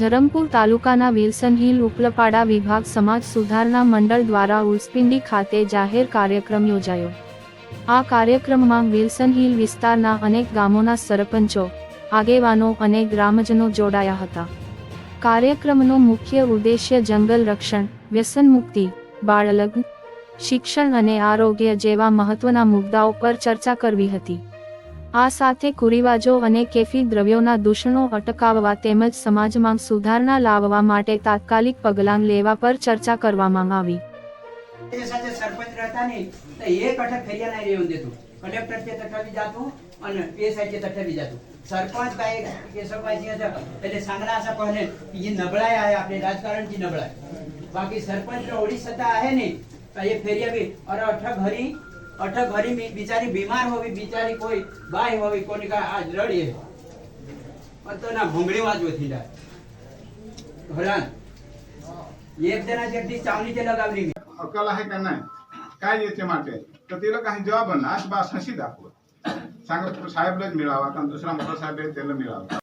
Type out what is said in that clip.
ધરમપુર તાલુકાના Wilson hill ઉપલપાડા વિભાગ સમાજ સુધારણા મંડળ દ્વારા ઉલ્સપિંડી ખાતે જાહેર કાર્યક્રમ યોજાયો. આ કાર્યક્રમમાં વિલ્સન હિલ વિસ્તારના અનેક ગામોના સરપંચો, આગેવાનો અને ગ્રામજનો જોડાયા હતા. કાર્યક્રમનો મુખ્ય ઉદ્દેશ્ય જંગલ રક્ષણ, વ્યસન મુક્તિ, બાળલગ્ન, શિક્ષણ અને આરોગ્ય જેવા મહત્વના મુદ્દાઓ પર ચર્ચા કરવી હતી. આ સાથે કુરિવાજો અને કેફી દ્રવ્યોના દૂષણો અટકાવવા તેમજ સમાજમાં સુધારણા લાવવા માટે તાત્કાલિક પગલાં લેવા પર ચર્ચા કરવામાં આવી. બાકી સરપંચ ઓડી સત્તા આહે નહીં ફેરિયા બી અરે અઠક હરી અઠક હરી બી બિચારી બીમાર હોવી બિચારી કોઈ બાય હોવી કોની કા આજ રડીએ તો ના ભૂંગળી વાજવો થી જાય હરાન એક જણા જેટલી ચાવણી તે લગાવલી अक्कल आहे का नाही काय याच्या माटे तर तिला काही जवाब नाही आज बास हसी दाखवत सांगत साहेबलाच मिळावा कारण दुसरा मोठा साहेब आहे त्याला मिळावा